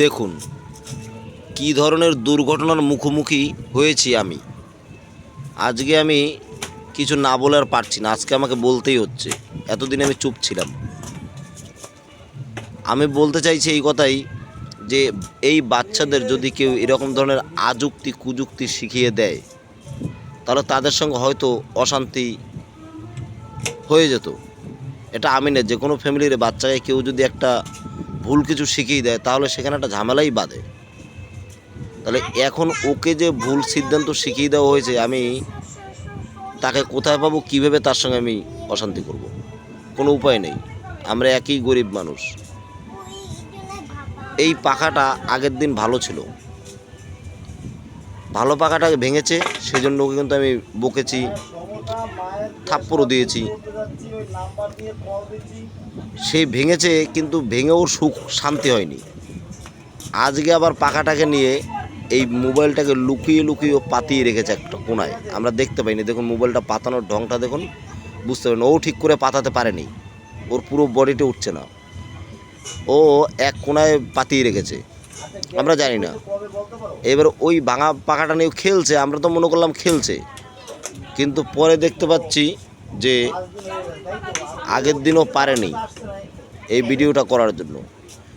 দেখুন, কী ধরনের দুর্ঘটনার মুখোমুখি হয়েছি আমি। আজকে আমি কিছু না বলে আর পারছি না, আজকে আমাকে বলতেই হচ্ছে, এতদিন আমি চুপ ছিলাম। আমি বলতে চাইছি এই কথাই যে, এই বাচ্চাদের যদি কেউ এরকম ধরনের আযুক্তি কুযুক্তি শিখিয়ে দেয়, তাহলে তাদের সঙ্গে হয়তো অশান্তি হয়ে যেত। এটা আমি না, যে কোনো ফ্যামিলির বাচ্চাকে কেউ যদি একটা ভুল কিছু শিখিয়ে দেয়, তাহলে সেখানে একটা ঝামেলাই বাঁধে। তাহলে এখন ওকে যে ভুল সিদ্ধান্ত শিখিয়ে দেওয়া হয়েছে, আমি তাকে কোথায় পাবো, কীভাবে তার সঙ্গে আমি অশান্তি করব? কোনো উপায় নেই। আমরা একই গরিব মানুষ। এই পাখাটা আগের দিন ভালো ছিল। ভালো পাখাটাকে ভেঙেছে, সেজন্য ওকে কিন্তু আমি বকেছি, থাপ্পড়ও দিয়েছি। সেই ভেঙেছে, কিন্তু ভেঙে ওর সুখ, শান্তি হয়নি। আজকে আবার পাখাটাকে নিয়ে এই মোবাইলটাকে লুকিয়ে লুকিয়ে পাতিয়ে রেখেছে একটা কোনায়। আমরা দেখতে পাইনি। দেখুন, মোবাইলটা পাতানোর ঢংটা দেখুন, বুঝতে পারেন ও ঠিক করে পাতাতে পারেনি। ওর পুরো বডিটা উঠছে না। ও এক কোনায় পাতিয়ে রেখেছে। আমরা জানি না। এবার ওই ভাঙা পাখাটা নিয়ে খেলছে, আমরা তো মনে করলাম খেলছে। কিন্তু পরে দেখতে পাচ্ছি যে আগের দিনও পারেনি এই ভিডিওটা করার জন্য।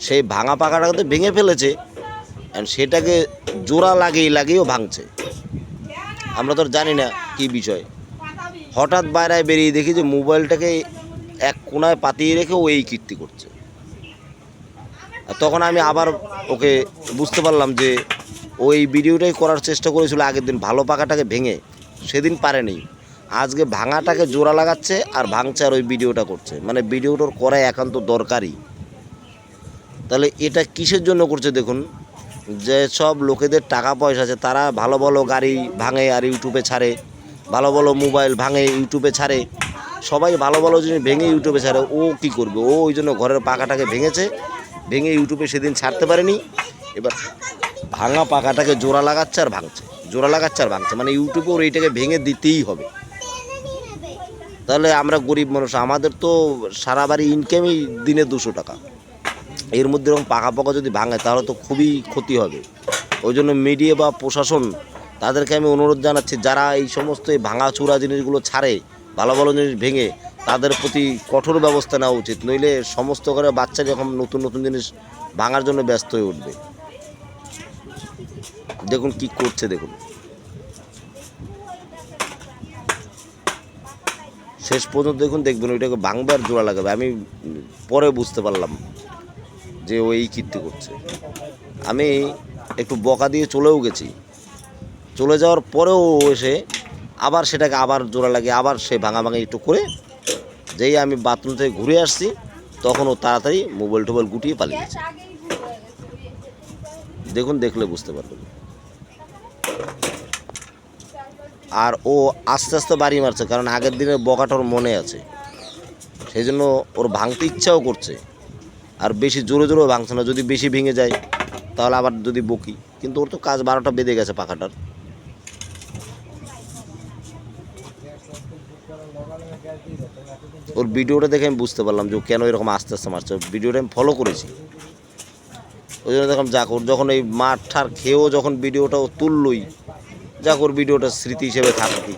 সেই ভাঙা পাখাটাকে তো ভেঙে ফেলেছে and সেটাকে জোড়া লাগিয়ে লাগিয়েও ভাঙছে। আমরা তো জানি না কি বিষয়। হঠাৎ বাইরে বেরিয়ে দেখি যে মোবাইলটাকে এক কোনায় পাতিয়ে রেখে ও এই কীর্তি করছে। তখন আমি আবার ওকে বুঝতে পারলাম যে ওই ভিডিওটাই করার চেষ্টা করেছিল আগের দিন। ভালো পাখাটাকে ভেঙে, সেদিন পারেনি। আজকে ভাঙাটাকে জোড়া লাগাচ্ছে আর ভাঙছে আর ওই ভিডিওটা করছে। মানে ভিডিওটার করা একান্ত দরকারি তাহলে এটা কিসের জন্য করছে দেখুন? যে সব লোকেদের টাকা পয়সা আছে, তারা ভালো ভালো গাড়ি ভাঙে আর ইউটিউবে ছাড়ে, ভালো ভালো মোবাইল ভাঙে, ইউটিউবে ছাড়ে, সবাই ভালো ভালো জিনিস ভেঙে ইউটিউবে ছাড়ে, ও কি করবে? ও ওই জন্য ঘরের পাকাটাকে ভেঙেছে, ভেঙে ইউটিউবে সেদিন ছাড়তে পারেনি। এবার ভাঙা পাখাটাকে জোড়া লাগাচ্ছে আর ভাঙছে, জোড়া লাগাচ্ছে আর ভাঙছে। মানে ইউটিউবে ওর এইটাকে ভেঙে দিতেই হবে। তাহলে আমরা গরিব মানুষ, আমাদের তো সারা বাড়ি ইনকামই দিনে দুশো টাকা। এর মধ্যে এরকম পাকা পাকা যদি ভাঙে, তাহলে তো খুবই ক্ষতি হবে। ওই জন্য মিডিয়া বা প্রশাসন, তাদেরকে আমি অনুরোধ জানাচ্ছি, যারা এই সমস্ত এই ভাঙাচুরা জিনিসগুলো ছাড়ে, ভালো ভালো জিনিস ভেঙে, তাদের প্রতি কঠোর ব্যবস্থা নেওয়া উচিত। নইলে সমস্ত ঘরে বাচ্চা যখন নতুন নতুন জিনিস ভাঙার জন্য ব্যস্ত হয়ে উঠবে। দেখুন কি করছে, দেখুন। শেষ পর্যন্ত দেখুন, দেখবেন ওইটাকে আর জোড়া লাগাবে। আমি পরে বুঝতে পারলাম যে ও এই কীর্তি করছে। আমি একটু বকা দিয়ে চলেও গেছি। চলে যাওয়ার পরেও এসে আবার সেটাকে আবার জোড়া লাগে আবার সে ভাঙা ভাঙা একটু করে যেই আমি বাথরুম থেকে ঘুরে আসছি, তখন ও তাড়াতাড়ি মোবাইল টোবাইল গুটিয়ে পালিয়েছে দেখুন, দেখলে বুঝতে পারবেন। আর ও আস্তে আস্তে বাড়ি মারছে, কারণ আগের দিনের বকাটা ওর মনে আছে। সেই জন্য ওর ভাঙতে ইচ্ছাও করছে। আর বেশি জোরে জোরেও ভাঙছে না, যদি বেশি ভেঙে যায়, তাহলে আবার যদি বকি। কিন্তু ওর তো কাজ বারোটা বেঁধে গেছে পাখাটার। ওর ভিডিওটা দেখে আমি বুঝতে পারলাম যে ও কেন এরকম আস্তে আস্তে মারছে। ভিডিওটা আমি ফলো করেছি। ওই জন্য দেখলাম, যাক, ওর যখন এই মাঠ ঠার খেয়েও যখন ভিডিওটা ও তুললই যাক ওর ভিডিওটা স্মৃতি হিসেবে থাকতি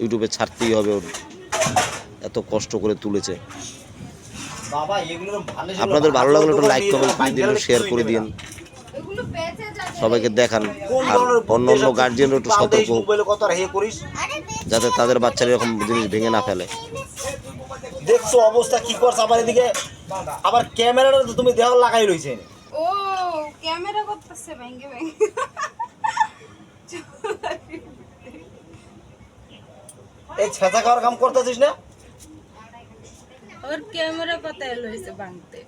ইউটিউবে ছাড়তেই হবে ওর। এত কষ্ট করে তুলেছে। বাবা এগুলো ভালো ছিল। আপনাদের ভালো লাগলে একটু লাইক নিয়ে কমেন্ট করে দিন। শেয়ার করে দিন সবাইকে দেখান। আর অন্য অন্য গার্জিয়ানও একটু সতর্ক যাতে তাদের বাচ্চারা এরকম জিনিস ভেঙে না ফেলে। দেখছ অবস্থা কি করছ? আবার এদিকে আবার ক্যামেরাটা তো তুমি দেওয়াল লাগাই রইছে। ও ক্যামেরা করতেছে ভেঙ্গে ভেঙ্গে এই ছেঁচা খাওয়ার কাম করতেছিস না? ওর ক্যামেরা কোথায় লইছে ভাঙতে।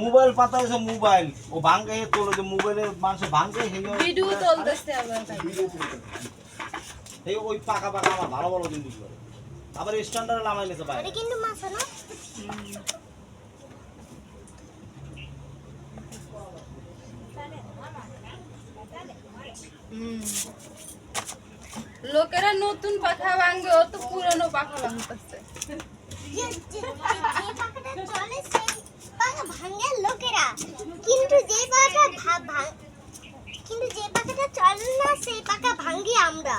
মোবাইল পাতা হয়েছে মোবাইল। ও ভাঙ্গে তোলো যে মোবাইলে মানুষ ভাঙ্গে হে ভিডিও আবার ভাই। এই ওই পাকা পাকা আমার ভালো ভালো জিনিস করে আবার স্ট্যান্ডার্ড লামাই নিছে বাইরে হুম। লোকেরা নতুন পাখা ভাঙবে, অত পুরনো পাখা ভাঙতেছে। লোকেরা। কিন্তু যে পাখাটা কিন্তু যে পাখাটা চলে না, সেই পাখা ভাঙি আমরা।